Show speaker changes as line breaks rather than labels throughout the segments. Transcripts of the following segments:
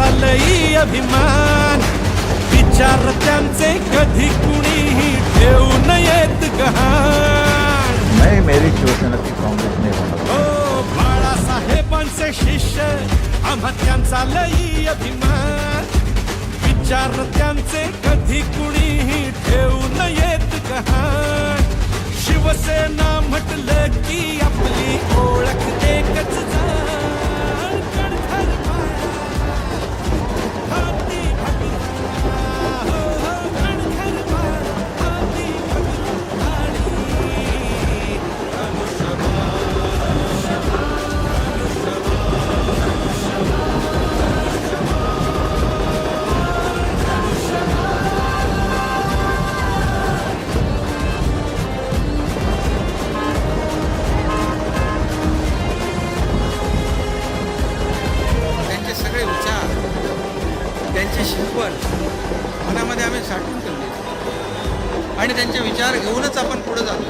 शिष्य आम्हा त्यांचा लई अभिमान. विचार त्यांचे कधी कुणीही ठेवू नयेत गहाण.
मेरी शिवसेना की कांग्रेस नहीं होना
ओ बाळासाहेबांचे शिष्य आम्हा त्यांचा लई अभिमान. विचार त्यांचे कधी कुणीही ठेवू नयेत गहाण. शिवसेना म्हटलं की आपली ओळख
विचार घेऊनच आपण पुढे जातो.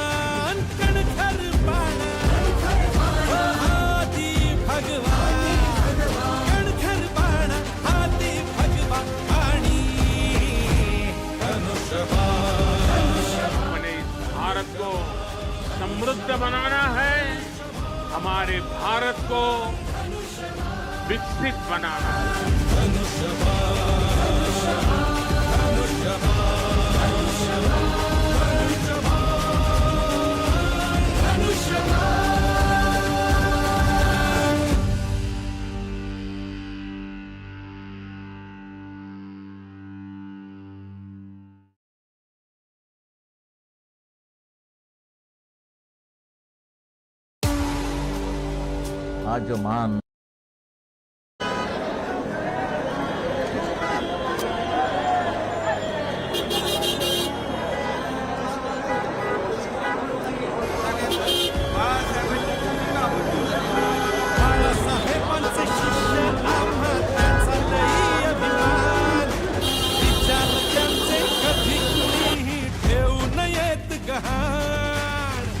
बनाना है हमारे भारत को विकसित बनाना है।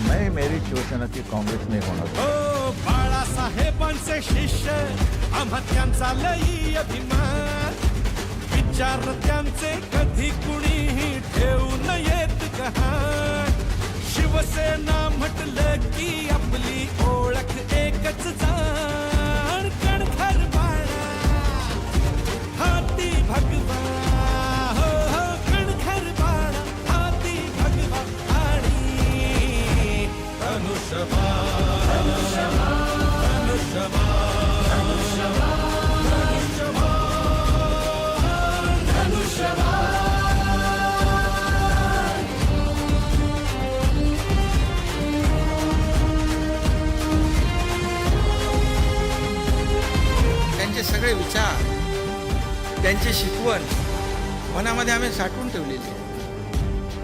मैं मेरी शिवसेना की कांग्रेस नहीं होना
हो बाळासाहेबांचे शिष्य आम्हा त्यांचा लई अभिमान. विचार त्यांचे कधी कुणीही ठेवू येत गहाण. शिवसेना म्हटलं की आपली ओळख एकच जाण. कणखर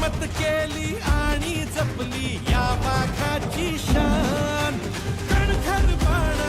हिम्मत केली आणि जपली या वाघाची शान. कणखर बाणा.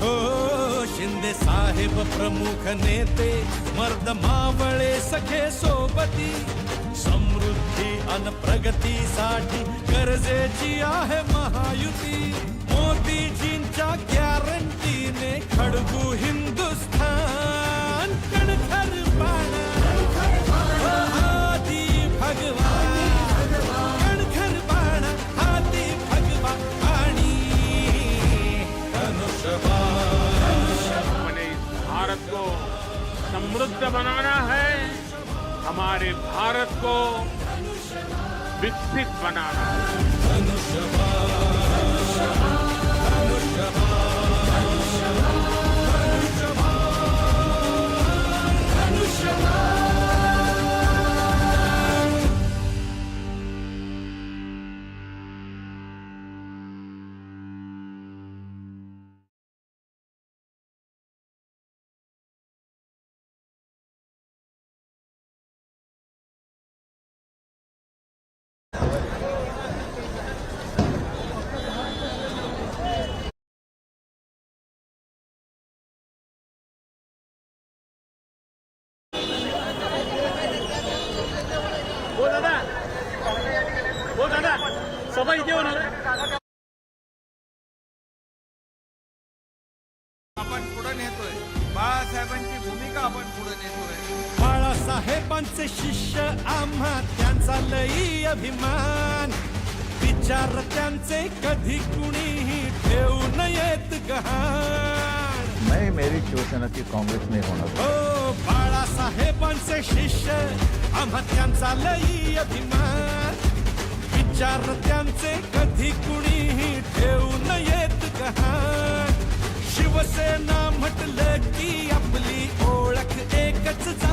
हो शिंदे साहेब प्रमुख नेते मर्द मावळे सखे सोबती समृद्धी अन प्रगतीसाठी गरजेची आहे महायुती. मोदीजींच्या गॅरंटीने खडगू हिंदुस्थान कणखर बाणा. हो, हाती
भगवान हमारे भारत को विकसित बनाना।
सभा इथे होणार आहे.
आपण पुढे नेतोय. बाळासाहेबांची भूमिका आपण पुढे नेतोय.
बाळासाहेबांचे शिष्य आम्हा त्यांचा लई अभिमान. विचार त्यांचे कधी कुणीही ठेवू नयेत गहाण.
मैं मेरी शिवसेना की कांग्रेस में होना
हो बाळासाहेबांचे शिष्य आम्हा त्यांचा लई अभिमान. विचार त्यांचे कधी कुणीही ठेवू नयेत गहाण शिवसेना म्हटलं की आपली ओळख एकच जा.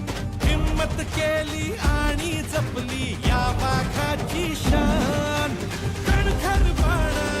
केली आणि जपली या वाघाची शान. कणखर बाणा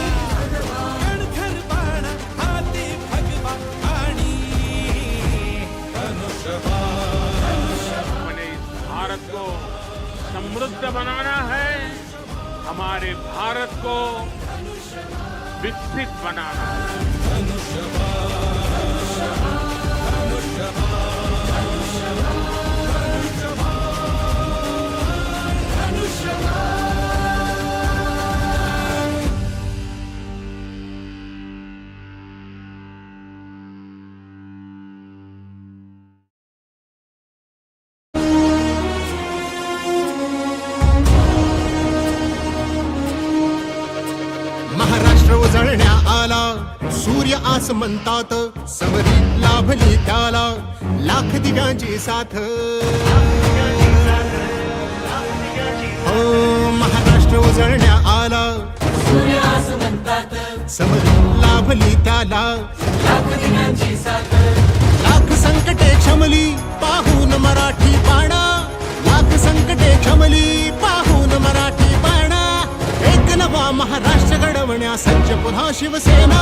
को विकसित बनाना
सूर्य म्हणतात समरी लाभली त्याला लाख दिव्यांची साथ. हो महाराष्ट्र उजळण्या आला. समरी लाभली त्याला लाख संकटे क्षमली पाहून मराठी पाणा. लाख संकटे क्षमली पाहून मराठी बाणा एक नवा महाराष्ट्र घडवण्या सज्ज पुन्हा शिवसेना.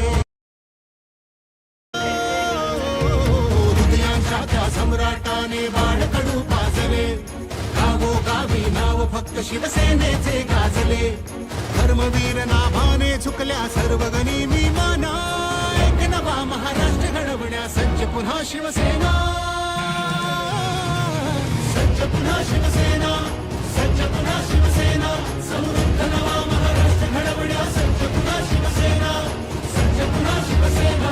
सम्राटाने बाळकडू पाजले गावोगावी नाव फक्त शिवसेनेचे गाजले. धर्मवीर नाभाने झुकल्या सर्व गनिमी माना एक नवा महाराष्ट्र घडवण्या सज्ज पुन्हा शिवसेना. सज्ज पुन्हा शिवसेना सज्ज पुन्हा शिवसेना. समृद्ध नवा महाराष्ट्र घडवण्या सज्ज पुन्हा शिवसेना. सज्ज पुन्हा शिवसेना.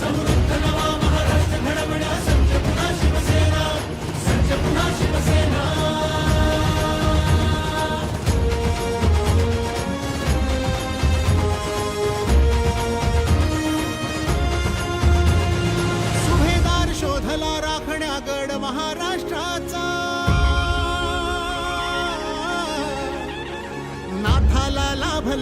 समृद्ध नवा महाराष्ट्र घडवण्या सज्ज पुन्हा शिवसेना सज्ज पुन्हा शिवसेना.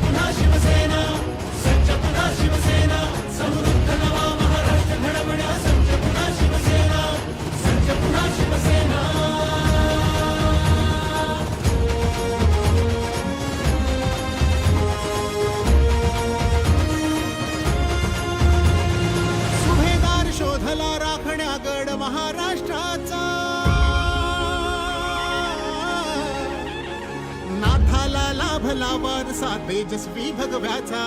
पुन्हा शिवसेना सज्ज पुन्हा शिवसेना समृद्ध वारसा तेजस्वी भगव्याचा.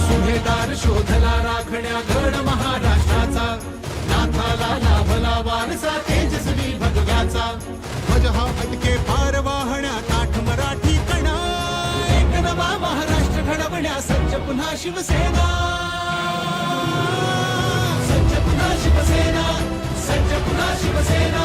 सुभेदार शोधला राखण्या गड महाराष्ट्राचा. नाथाला लाभला वारसा तेजस्वी भगव्याचा. ध्वज हा अटके पार वाहण्या ताठ मराठी कणा. एक नवा महाराष्ट्र घडवण्या सज्ज पुन्हा शिवसेना. सज्ज पुन्हा शिवसेना सज्ज पुन्हा शिवसेना.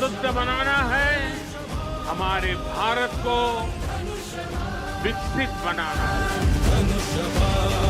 समृद्ध बनाना है हमारे भारत को विकसित बनाना है।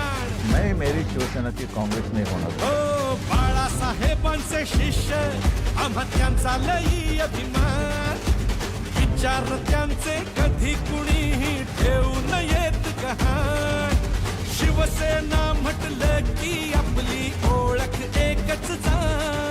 नाही मेरी शिवसेना की नाही नहीं
हो बाळासाहेबांचे शिष्य आम्हा त्यांचा लई अभिमान. विचार त्यांचे कधी कुणीही ठेवू नयेत गहाण. शिवसेना म्हटलं की आपली ओळख एकच जाण.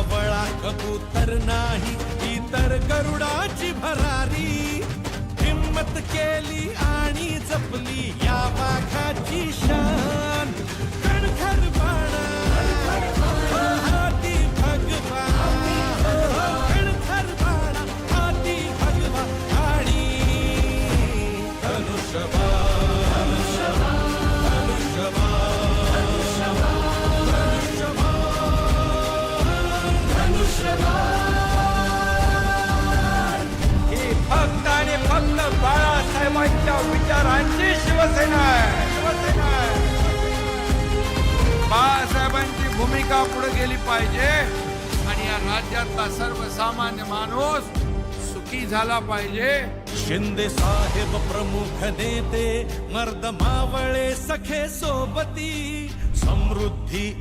कावळा कबूतर नाही इतर तर गरुडाची भरारी. हिम्मत केली आणि जपली या वाघाची शान.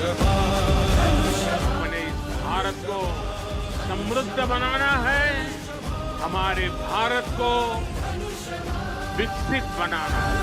अपने भारत को समृद्ध बनाना है हमारे भारत को विकसित बनाना है।